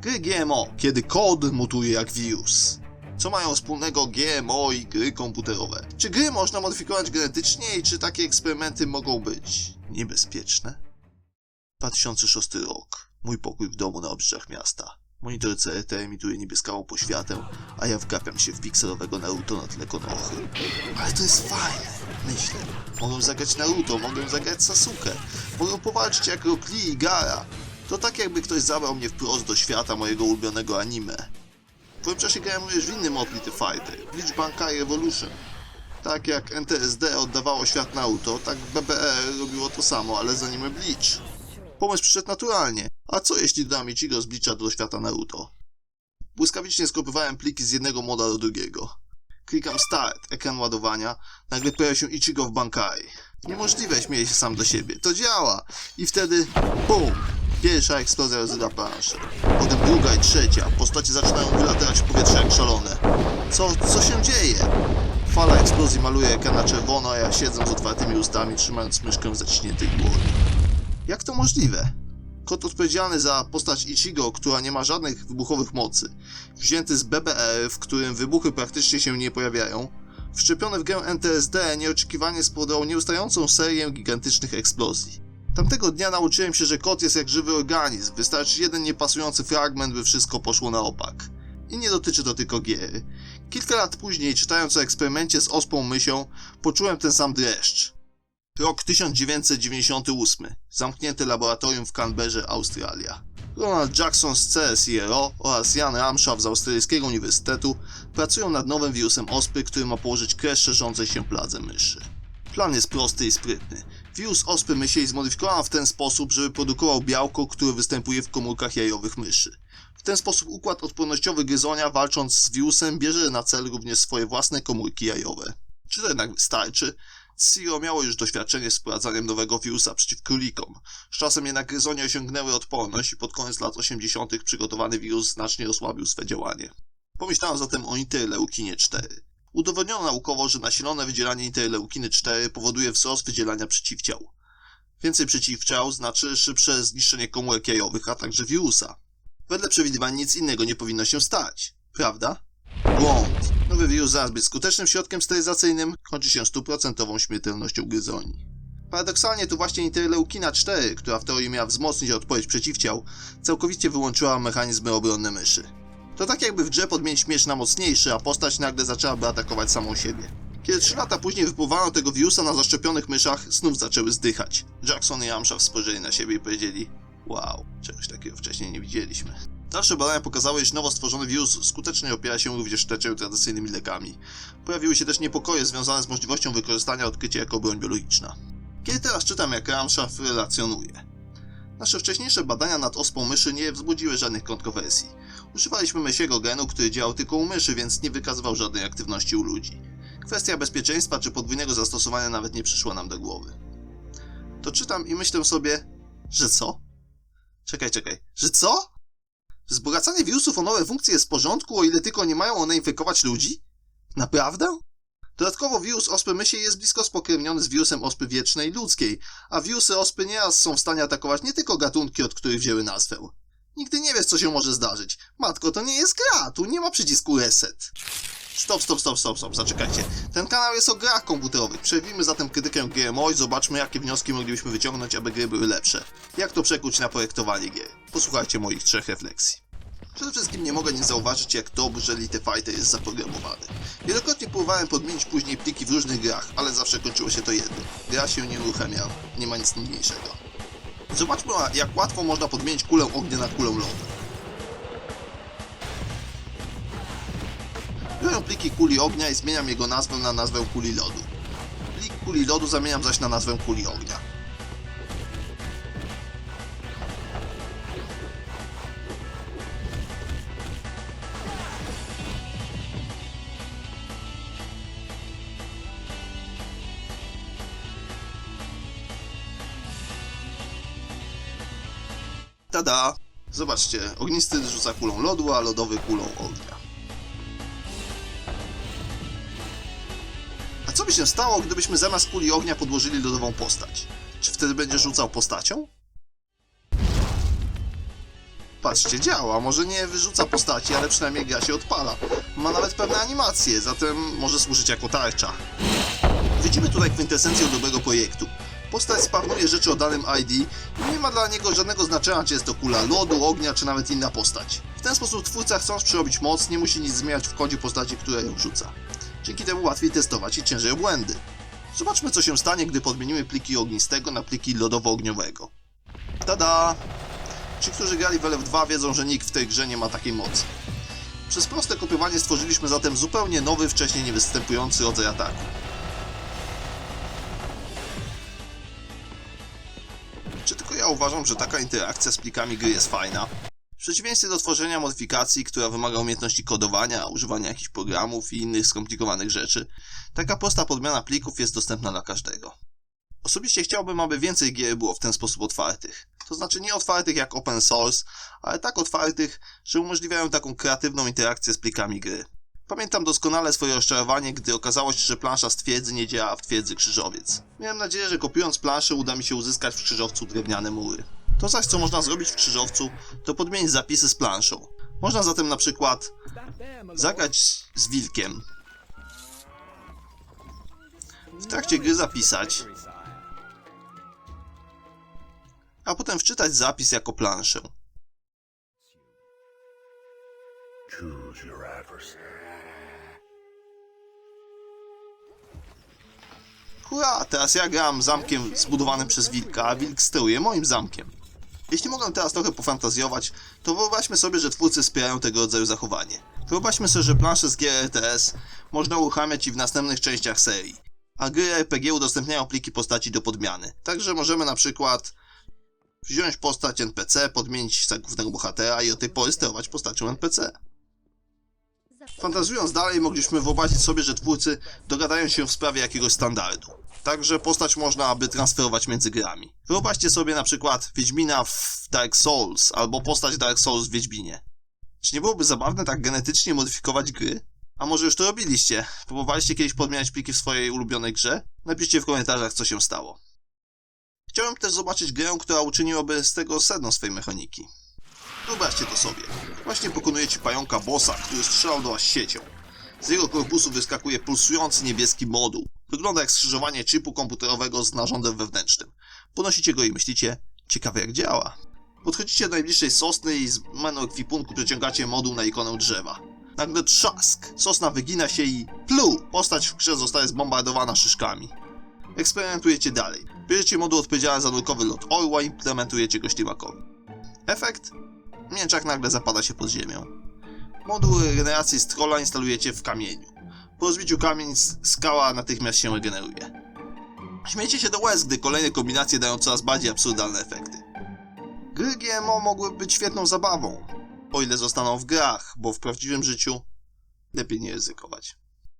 Gry GMO, kiedy kod mutuje jak wirus. Co mają wspólnego GMO i gry komputerowe? Czy gry można modyfikować genetycznie i czy takie eksperymenty mogą być niebezpieczne? 2006 rok. Mój pokój w domu na obrzeżach miasta. Monitor CRT emituje niebieskawą poświatę, a ja wgapiam się w pikselowego Naruto na tle konochy. Ale to jest fajne, myślę. Mogą zagrać Naruto, mogą zagrać Sasuke, mogą powalczyć jak Rock Lee i Gara. To tak jakby ktoś zabrał mnie wprost do świata mojego ulubionego anime. W tym czasie grałem również w inny mod Little Fighter, Bleach Bankai Revolution. Tak jak NTSD oddawało świat Naruto, tak BBR robiło to samo, ale z anime Bleach. Pomysł przyszedł naturalnie. A co jeśli dodam Ichigo z Bleacha do świata Naruto? Błyskawicznie skopiowałem pliki z jednego moda do drugiego. Klikam Start, ekran ładowania, nagle pojawia się Ichigo w Bankai. Niemożliwe, śmieję się sam do siebie. To działa! I wtedy BUM! Pierwsza eksplozja rozrywa planszę. Potem druga i trzecia. Postacie zaczynają wylatywać w powietrze jak szalone. Co, co się dzieje? Fala eksplozji maluje ekran na czerwono, a ja siedzę z otwartymi ustami, trzymając myszkę w zaciśniętej dłoni. Jak to możliwe? Kot odpowiedzialny za postać Ichigo, która nie ma żadnych wybuchowych mocy, wzięty z BBR, w którym wybuchy praktycznie się nie pojawiają, wszczepiony w grę NTSD nieoczekiwanie spowodował nieustającą serię gigantycznych eksplozji. Tamtego dnia nauczyłem się, że kot jest jak żywy organizm, wystarczy jeden niepasujący fragment, by wszystko poszło na opak. I nie dotyczy to tylko gier. Kilka lat później, czytając o eksperymencie z ospą mysią, poczułem ten sam dreszcz. Rok 1998. Zamknięte laboratorium w Canberrze, Australia. Ronald Jackson z CSIRO oraz Jan Ramshaw z Australijskiego Uniwersytetu pracują nad nowym wirusem ospy, który ma położyć kres szerzącej się pladze myszy. Plan jest prosty i sprytny. Wirus ospy mysiej zmodyfikowano w ten sposób, żeby produkował białko, które występuje w komórkach jajowych myszy. W ten sposób układ odpornościowy gryzonia, walcząc z wirusem, bierze na cel również swoje własne komórki jajowe. Czy to jednak wystarczy? Siro miało już doświadczenie z wprowadzaniem nowego wirusa przeciw królikom. Z czasem jednak gryzonie osiągnęły odporność i pod koniec lat 80. przygotowany wirus znacznie osłabił swe działanie. Pomyślałem zatem o interleukinie 4. Udowodniono naukowo, że nasilone wydzielanie interleukiny 4 powoduje wzrost wydzielania przeciwciał. Więcej przeciwciał znaczy szybsze zniszczenie komórek jajowych, a także wirusa. Wedle przewidywań nic innego nie powinno się stać, prawda? Błąd. Nowy wirus zamiast być skutecznym środkiem sterylizacyjnym, kończy się stuprocentową śmiertelnością gryzoni. Paradoksalnie to właśnie interleukina 4, która w teorii miała wzmocnić odpowiedź przeciwciał, całkowicie wyłączyła mechanizmy obronne myszy. To tak jakby w grze podmienić miecz na mocniejszy, a postać nagle zaczęłaby atakować samą siebie. Kiedy trzy lata później wypływano tego wirusa na zaszczepionych myszach, znów zaczęły zdychać. Jackson i Amshaw spojrzeli na siebie i powiedzieli Wow, czegoś takiego wcześniej nie widzieliśmy. Dalsze badania pokazały, iż nowo stworzony wirus skutecznie opiera się również leczeniu tradycyjnymi lekami. Pojawiły się też niepokoje związane z możliwością wykorzystania odkrycia jako broń biologiczna. Kiedy teraz czytam, jak Ramshaw relacjonuje. Nasze wcześniejsze badania nad ospą myszy nie wzbudziły żadnych kontrowersji. Używaliśmy mysiego genu, który działał tylko u myszy, więc nie wykazywał żadnej aktywności u ludzi. Kwestia bezpieczeństwa czy podwójnego zastosowania nawet nie przyszła nam do głowy. To czytam i myślę sobie, że co? Czekaj, czekaj, że co? Wzbogacanie wirusów o nowe funkcje jest w porządku, o ile tylko nie mają one infekować ludzi? Naprawdę? Dodatkowo wirus ospy mysiej jest blisko spokrewniony z wirusem ospy wiecznej ludzkiej, a wirusy ospy nieraz są w stanie atakować nie tylko gatunki, od których wzięły nazwę. Nigdy nie wiesz, co się może zdarzyć. Matko, to nie jest gra, tu nie ma przycisku reset. Stop, stop, stop, stop, stop, zaczekajcie. Ten kanał jest o grach komputerowych. Przejrzyjmy zatem krytykę GMO i zobaczmy, jakie wnioski moglibyśmy wyciągnąć, aby gry były lepsze. Jak to przekuć na projektowanie gier. Posłuchajcie moich trzech refleksji. Przede wszystkim nie mogę nie zauważyć, jak dobrze Elite Fighter jest zaprogramowany. Wielokrotnie próbowałem podmienić później pliki w różnych grach, ale zawsze kończyło się to jedno. Gra się nie uruchamia, nie ma nic nudniejszego. Zobaczmy, jak łatwo można podmienić kulę ognia na kulę lodu. Biorę pliki kuli ognia i zmieniam jego nazwę na nazwę kuli lodu. Plik kuli lodu zamieniam zaś na nazwę kuli ognia. Tada! Zobaczcie, ognisty rzuca kulą lodu, a lodowy kulą ognia. A co by się stało, gdybyśmy zamiast kuli ognia podłożyli lodową postać? Czy wtedy będzie rzucał postacią? Patrzcie, działa. Może nie wyrzuca postaci, ale przynajmniej gra się odpala. Ma nawet pewne animacje, zatem może służyć jako tarcza. Widzimy tutaj kwintesencję dobrego projektu. Postać spawnuje rzeczy o danym ID i nie ma dla niego żadnego znaczenia, czy jest to kula lodu, ognia, czy nawet inna postać. W ten sposób twórca, chcąc przerobić moc, nie musi nic zmieniać w kodzie postaci, która ją rzuca. Dzięki temu łatwiej testować i ciężej błędy. Zobaczmy, co się stanie, gdy podmienimy pliki ognistego na pliki lodowo-ogniowego. Tada! Ci, którzy grali w LF2 wiedzą, że nikt w tej grze nie ma takiej mocy. Przez proste kopiowanie stworzyliśmy zatem zupełnie nowy, wcześniej niewystępujący rodzaj ataku. Uważam, że taka interakcja z plikami gry jest fajna? W przeciwieństwie do tworzenia modyfikacji, która wymaga umiejętności kodowania, używania jakichś programów i innych skomplikowanych rzeczy, taka prosta podmiana plików jest dostępna dla każdego. Osobiście chciałbym, aby więcej gier było w ten sposób otwartych. To znaczy nie otwartych jak open source, ale tak otwartych, że umożliwiają taką kreatywną interakcję z plikami gry. Pamiętam doskonale swoje rozczarowanie, gdy okazało się, że plansza z twierdzy nie działa w twierdzy krzyżowiec. Miałem nadzieję, że kopiując planszę uda mi się uzyskać w krzyżowcu drewniane mury. To zaś, co można zrobić w krzyżowcu, to podmienić zapisy z planszą. Można zatem na przykład zagrać z wilkiem, w trakcie gry zapisać, a potem wczytać zapis jako planszę. Choose your adversary. Hurra, teraz ja gram zamkiem zbudowanym przez wilka, a wilk steruje moim zamkiem. Jeśli mogę teraz trochę pofantazjować, to wyobraźmy sobie, że twórcy wspierają tego rodzaju zachowanie. Wyobraźmy sobie, że plansze z gier RTS można uruchamiać i w następnych częściach serii, a gry RPG udostępniają pliki postaci do podmiany. Także możemy na przykład wziąć postać NPC, podmienić głównego bohatera i od tej pory sterować postacią NPC. Fantazując dalej, mogliśmy wyobrazić sobie, że twórcy dogadają się w sprawie jakiegoś standardu. Także postać można aby transferować między grami. Wyobraźcie sobie na przykład Wiedźmina w Dark Souls, albo postać Dark Souls w Wiedźminie. Czy nie byłoby zabawne tak genetycznie modyfikować gry? A może już to robiliście? Próbowaliście kiedyś podmieniać pliki w swojej ulubionej grze? Napiszcie w komentarzach, co się stało. Chciałem też zobaczyć grę, która uczyniłaby z tego sedno swej mechaniki. Wyobraźcie to sobie. Właśnie pokonujecie pająka bossa, który strzelał do was siecią. Z jego korpusu wyskakuje pulsujący niebieski moduł. Wygląda jak skrzyżowanie chipu komputerowego z narządem wewnętrznym. Podnosicie go i myślicie, ciekawe jak działa. Podchodzicie do najbliższej sosny i z menu ekwipunku przeciągacie moduł na ikonę drzewa. Nagle trzask, sosna wygina się i plu! Postać w grze zostaje zbombardowana szyszkami. Eksperymentujecie dalej. Bierzecie moduł odpowiedzialny za nurkowy lot orła i implementujecie go ślimakowi. Efekt? Mięczak nagle zapada się pod ziemią. Moduł regeneracji strola instalujecie w kamieniu. Po rozbiciu kamień skała natychmiast się regeneruje. Śmiejecie się do łez, gdy kolejne kombinacje dają coraz bardziej absurdalne efekty. Gry GMO mogły być świetną zabawą, o ile zostaną w grach, bo w prawdziwym życiu lepiej nie ryzykować.